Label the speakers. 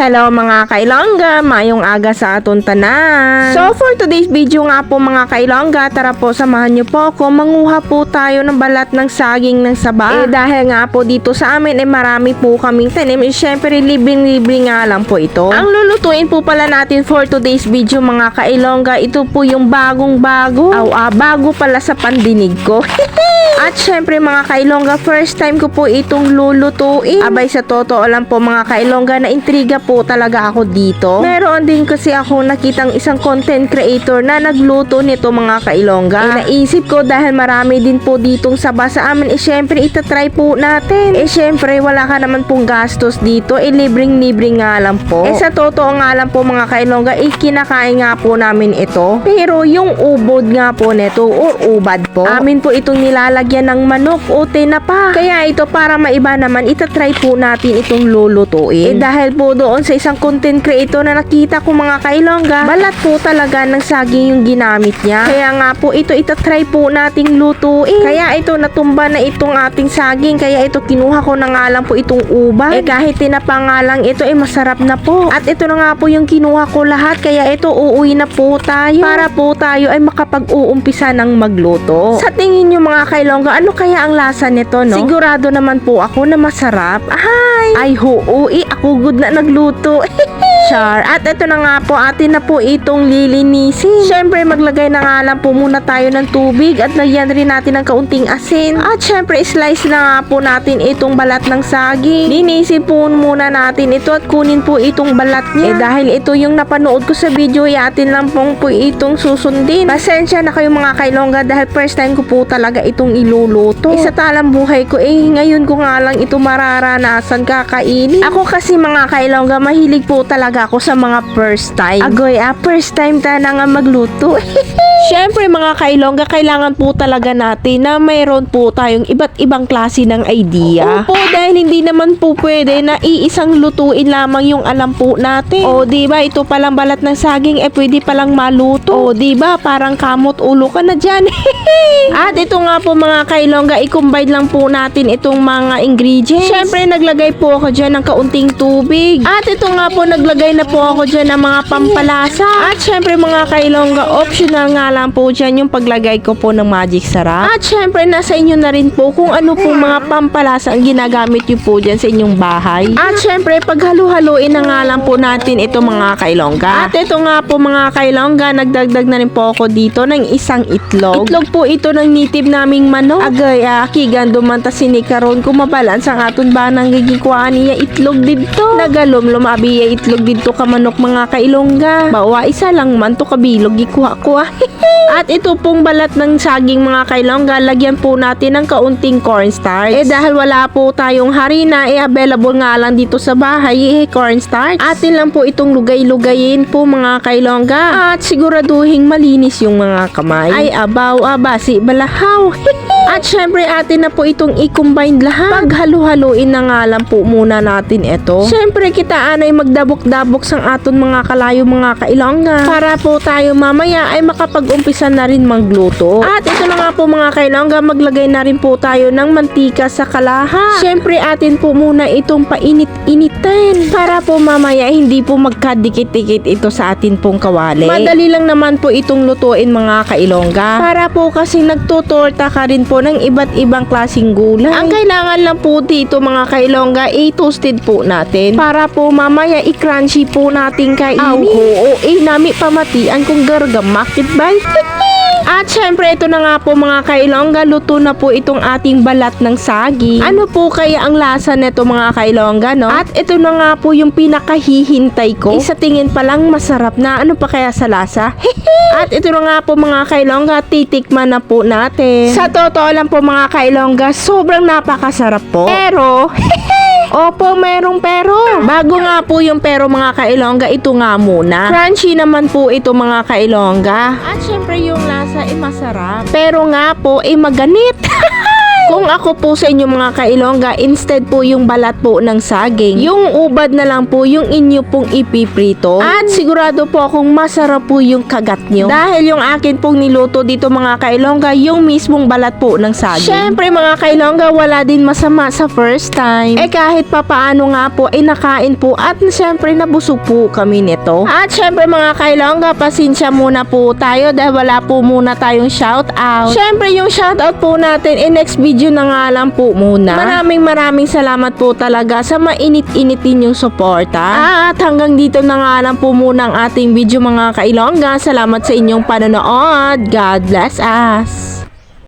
Speaker 1: Hello mga kailongga, mayong aga sa aton tanan. So for today's video nga po mga kailongga, tara po samahan niyo po ako, manguha po tayo ng balat ng saging ng saba. Eh dahil nga po dito sa amin eh marami po kaming tanim, eh syempre libreng-libre nga lang po ito. Ang lulutuin po pala natin for today's video mga kailongga, ito po yung bagong bago. Aw, ah, bago pala sa pandinig ko. At syempre mga kailongga, first time ko po itong lulutuin. Abay sa totoo lang po mga kailongga, na intriga po talaga ako dito. Meron din kasi ako nakitang isang content creator na nagluto nito mga kailongga. Eh naisip ko dahil marami din po ditong saba sa amin, eh syempre itatry po natin. Eh syempre wala ka naman pong gastos dito, eh libreng-libre nga lang po. Eh sa totoo nga lang po mga kailongga, eh kinakain nga po namin ito. Pero yung ubod nga po neto or ubad po, amin po itong nilalagyan ng manok o tinapa. Kaya ito para maiba naman, itatry po natin itong lulutuin. Eh dahil po doon sa isang content creator na nakita ko mga kailongga, balat po talaga ng saging yung ginamit niya. Kaya nga po ito itatry po nating lutuin. Kaya ito natumba na itong ating saging, kaya ito kinuha ko na nga lang po itong ubad. Eh kahit tinapa nga lang ito eh masarap na po. At ito na nga po yung kinuha ko lahat, kaya ito uuwi na po tayo. Para po tayo ay makapag-uumpisa ng magluto. Sa tingin nyo mga kailongga, ano kaya ang lasa nito no? Sigurado naman po ako na masarap. Ay! Ay hoo, eh, ako good na nagluto. Char. At ito na nga po, atin na po itong lilinisin. Siyempre, maglagay na nga lang po muna tayo ng tubig at lagyan rin natin ng kaunting asin. At siyempre, slice na nga po natin itong balat ng saging. Linisin po muna natin ito at kunin po itong balat niya. Eh dahil ito yung napanood ko sa video, eh, atin lang pong po itong susundin. Pasensya na kayo mga kailongga dahil first time ko po talaga itong iluluto. Isa talang buhay ko, eh ngayon ko nga lang ito mararanasan kakainin. Ako kasi mga kailongga, mahilig po talaga ako sa mga first time. Agoy ah, first time ta na nga magluto. Siyempre mga kailongga, kailangan po talaga natin na mayroon po tayong iba't ibang klase ng idea. Opo, dahil hindi naman po pwede na iisang lutuin lamang yung alam po natin. O, di ba ito palang balat ng saging, eh pwede palang maluto. O, di ba parang kamot ulo ka na dyan. At ito nga po mga kailongga, i-combine lang po natin itong mga ingredients. Siyempre, naglagay po ako dyan ng kaunting tubig. At ito nga po, naglagay na po ako dyan ng mga pampalasa. At syempre mga kailongga, optional nga lang po dyan yung paglagay ko po ng magic sarap. At syempre, nasa inyo na rin po kung ano po mga pampalasa ang ginagamit nyo po dyan sa inyong bahay. At syempre, paghalu-haluin na nga lang po natin ito mga kailongga. At ito nga po mga kailongga, nagdagdag na rin po ako dito ng isang itlog. Itlog po ito ng nitib naming manok. Agay, ah, kigan dumanta sinikaron kumabalans ang aton ba nang gigikuan niya itlog dito. Nagalom lumabi itlog dito ka manok mga kailongga. Bawa isa lang man to kabilog gikuha ko ah. At ito pong balat ng saging mga kailongga, lagyan po natin ng kaunting cornstarch. Eh dahil wala po tayong harina, eh available nga lang dito sa bahay, eh cornstarch. Atin lang po itong lugay-lugayin po mga kailongga. At siguraduhin malinis yung mga kamay. Ay abaw, abasi, balahaw. At syempre atin na po itong i-combine lahat. Paghalu-haluin na nga lang po muna natin ito. Syempre kita anay magdabok-dabok sang aton mga kalayo mga kailongga. Para po tayo mamaya ay makapag-umpisa na rin magluto. At ito na nga po mga kailongga, maglagay na rin po tayo ng mantika sa kalaha. Syempre atin po muna itong painit-initin. Para po mamaya hindi po magkadikit-dikit ito sa atin pong kawali. Madali lang naman po itong lutuin mga kailongga. Para po kasi nagtutorta ka rin po ng iba't ibang klasing gulay. Ang kailangan lang po dito mga kailongga, i-toasted po natin. Para po mamaya i-crunchy po natin kainin. Aw, oo, eh, nami pamatian kung gargamakit ba? At syempre, ito na nga po mga kailongga, luto na po itong ating balat ng saging. Ano po kaya ang lasa nito mga kailongga, no? At ito na nga po yung pinakahihintay ko. Isa tingin pa lang masarap na. Ano pa kaya sa lasa? At ito na nga po mga kailongga, titikman na po natin. Sa totoo lang po mga kailongga, sobrang napakasarap po. Pero, Opo, merong pero. Bago nga po yung pero mga kailongga, ito nga muna. Crunchy naman po ito mga kailongga. At syempre yung lasa ay masarap. Pero nga po ay maganit. Kung ako po sa inyo mga kailongga, instead po yung balat po ng saging, yung ubad na lang po yung inyo pong ipiprito. At sigurado po akong masarap po yung kagat nyo. Dahil yung akin pong niluto dito mga kailongga, yung mismong balat po ng saging. Syempre mga kailongga, wala din masama sa first time. Eh kahit papaano nga po, ay nakain po at syempre nabusog po kami nito. At syempre mga kailongga, pasensya muna po tayo dahil wala po muna tayong shout out. Syempre yung shout out po natin in next video na nga lang po muna. Maraming maraming salamat po talaga sa mainit-init ninyong suporta. At hanggang dito na nga lang po muna ang ating video mga kailongga. Salamat sa inyong panonood. God bless us.